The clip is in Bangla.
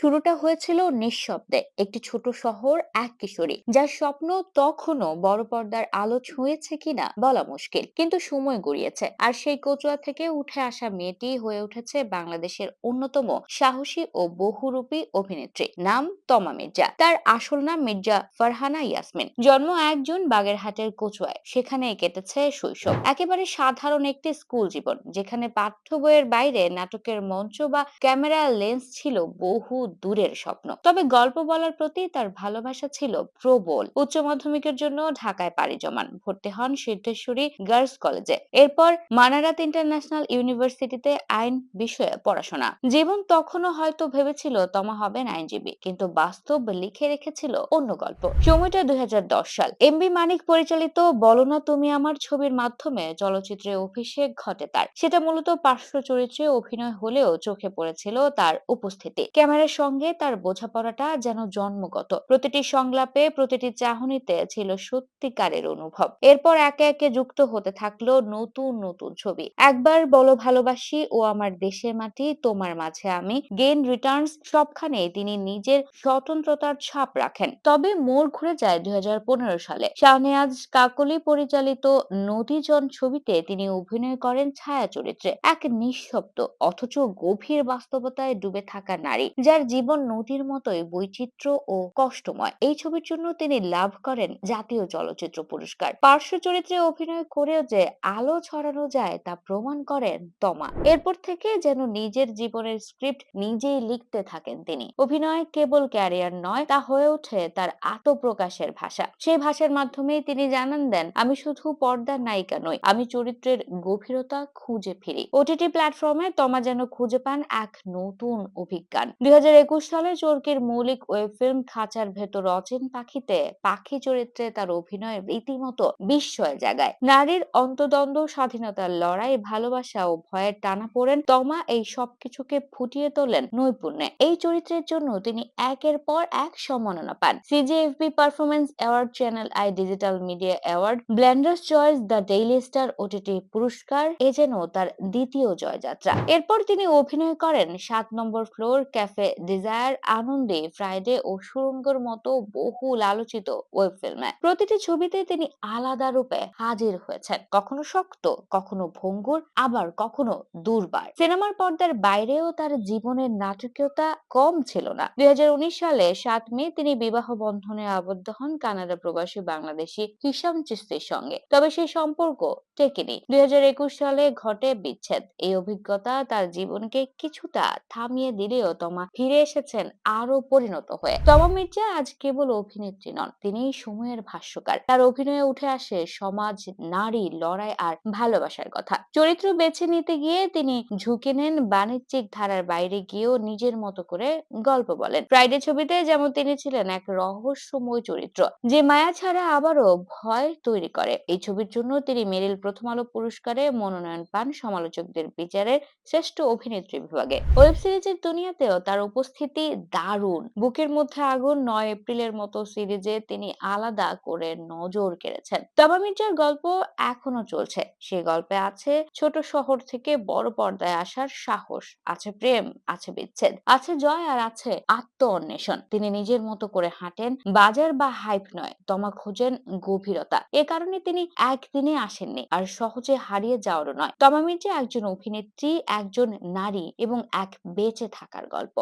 শুরুটা হয়েছিল নিঃশব্দে। একটি ছোট শহর, এক কিশোরী, যার স্বপ্ন তখনও বড় পর্দার আলো ছুঁয়েছে কিনা বলা মুশকিল, কিন্তু সময় গড়িয়েছে। আর সেই কচুয়া থেকে উঠে আসা মেয়েটি হয়ে উঠেছে বাংলাদেশের অন্যতম সাহসী ও বহুরূপী অভিনেত্রী, নাম তমা মির্জা। তার আসল নাম মির্জা ফারহানা ইয়াসমিন। জন্ম একজন বাগেরহাটের কচুয়ায়। সেখানে কেটেছে শৈশব। একেবারে সাধারণ একটি স্কুল জীবন, যেখানে পাঠ্য বইয়ের বাইরে নাটকের মঞ্চ বা ক্যামেরা লেন্স ছিল বহু দূরের স্বপ্ন। তবে গল্প বলার প্রতি তার ভালোবাসা ছিল প্রবল। উচ্চ মাধ্যমিকের জন্য ঢাকায় পাড়ি জমান। ভর্তি হন সিদ্ধেশ্বরী গার্লস কলেজে। এরপর মানারাত ইন্টারন্যাশনাল ইউনিভার্সিটিতে আইন বিষয়ে পড়াশোনা। জীবন তখনও হয়তো ভেবেছিল তমা হবেন আইনজীবী, কিন্তু বাস্তব লিখে রেখেছিল অন্য গল্প। সময়টা দুই হাজার দশ সাল। এম বি মানিক পরিচালিত বলো না তুমি আমার ছবির মাধ্যমে চলচ্চিত্রে অভিষেক ঘটে তার। সেটা মূলত পার্শ্ব চরিত্রে অভিনয় হলেও চোখে পড়েছিল তার উপস্থিতি। ক্যামেরার সঙ্গে তার বোঝাপড়াটা যেন জন্মগত। প্রতিটি সংলাপে প্রতিটি চাহনিতে ছিল সত্যিকারের অনুভব। এরপর একে একে যুক্ত হতে থাকল নতুন নতুন ছবি। একবার বলো ভালোবাসি, ও আমার দেশের মাটি, তোমার মাঝে আমি। গেন রিটার্নস সবখানে তিনি নিজের স্বতন্ত্রতার ছাপ রাখেন। তবে মোড় ঘুরে যায় দুই হাজার পনেরো সালে। শাহনেয়াজ কাকলি পরিচালিত নদীজন ছবিতে তিনি অভিনয় করেন ছায়া চরিত্রে এক নিঃশব্দ, অথচ গভীর বাস্তবতায় ডুবে থাকা নারী, যার জীবন নদীর মতোই বৈচিত্র্য ও কষ্টময়। এই ছবির জন্য তিনি লাভ করেন জাতীয় চলচ্চিত্র পুরস্কার। পার্শ্ব চরিত্রে অভিনয় করেও যে আলো ছড়ানো যায় তা প্রমাণ করেন তমা। এরপর থেকে যেন নিজের জীবনের স্ক্রিপ্ট নিজেই লিখতে থাকেন তিনি। অভিনয় কেবল ক্যারিয়ার নয়, তা হয়ে ওঠে তার আত্মপ্রকাশের ভাষা। সেই ভাষার মাধ্যমেই তিনি জানান দেন, আমি শুধু পর্দার নায়িকা নই, আমি চরিত্রের গভীরতা খুঁজে ফিরি। ওটিটি প্ল্যাটফর্মে তমা যেন খুঁজে পান এক নতুন অভিজ্ঞান। দুই হাজার সালে চরকির মৌলিক ওয়েব ফিল্ম খাঁচার ভেতর অচেন পাখিতে পাখি চরিত্রে তার অভিনয় রীতিমতো বিস্ময় জাগায় নারীর অন্তদ্বন্দ্ব, স্বাধীনতার লড়াই, ভালোবাসা ও ভয়ের টানা পড়েন তমা এই সবকিছুকে ফুটিয়ে তোলেন নৈপুণ্যে। এই চরিত্রের জন্য তিনি একের পর এক সম্মাননা পান। CGFB performance award channel i digital media award Blenders choice the Daily Star OTT পুরস্কার এ যেন তার দ্বিতীয় জয়যাত্রা। এরপর তিনি অভিনয় করেন সাত নম্বর ফ্লোর ক্যাফে ডিজায়ার আনন্দে ফ্রাইডে ও সুরঙ্গর মতো বহুল আলোচিত ওয়েব ফিল্মে প্রতিটি ছবিতে তিনি আলাদা রূপে হাজির হয়েছেন। কখনো শক্ত, কখনো ভঙ্গুর, আবার কখনো দুর্বার। সিনেমার পর্দার বাইরেও তার জীবনের নাটকীয়তা কম ছিল না। দুই হাজার উনিশ সালে সাত মে তিনি বিবাহ বন্ধনে আবদ্ধ হন কানাডা প্রবাসী বাংলাদেশি হিসাম চিস্তির সঙ্গে। তবে সেই সম্পর্ক টেকেনি। দুই হাজার একুশ সালে ঘটে বিচ্ছেদ। এই অভিজ্ঞতা তার জীবনকে কিছুটা থামিয়ে দিলেও তমা ফিরে এসেছেন আরও পরিণত হয়ে। তমা মির্জা আজ কেবল অভিনেত্রী নন, তিনি সময়ের ভাষ্যকার। তার অভিনয়ে উঠে আসে সমাজ, নারী, লড়াই আর ভালোবাসার কথা। চরিত্র বেছে নিতে গিয়ে তিনি ঝুঁকে নেন বাণিজ্যিক ধারার বাইরে গিয়েও নিজের মতো করে গল্প বলেন। ফ্রাইডে ছবিতে যেমন তিনি ছিলেন এক রহস্যময় চরিত্র, যে মায়া ছাড়া আবারও ভয় তৈরি করে। এই ছবির জন্য তিনি মেরিল প্রথম আলো পুরস্কারে মনোনয়ন পান সমালোচকদের বিচারের শ্রেষ্ঠ অভিনেত্রী বিভাগে। ওয়েব সিরিজের দুনিয়াতেও তার উপস্থিতি দারুণ। বুকের মধ্যে আগুন নয় এপ্রিলের মতো সিরিজে তিনি আলাদা করে নজর কেড়েছেন। তবা মির্জার গল্প এখনও চলছে। সে গল্পে আছে ছোট শহর থেকে বড় পর্দায় আসার সাহস, আছে প্রেম, আছে বিচ্ছেদ, আছে জয় আর আছে আত্ম অন্বেষণ তিনি নিজের মতো করে হাঁটেন, বাজার বা হাইপ নয়, তমা খোঁজেন গভীরতা। এ কারণে তিনি একদিনে আসেননি, আর সহজে হারিয়ে যাওয়ারও নয়। তমা মির্জা একজন অভিনেত্রী, একজন নারী এবং এক বেঁচে থাকার গল্প।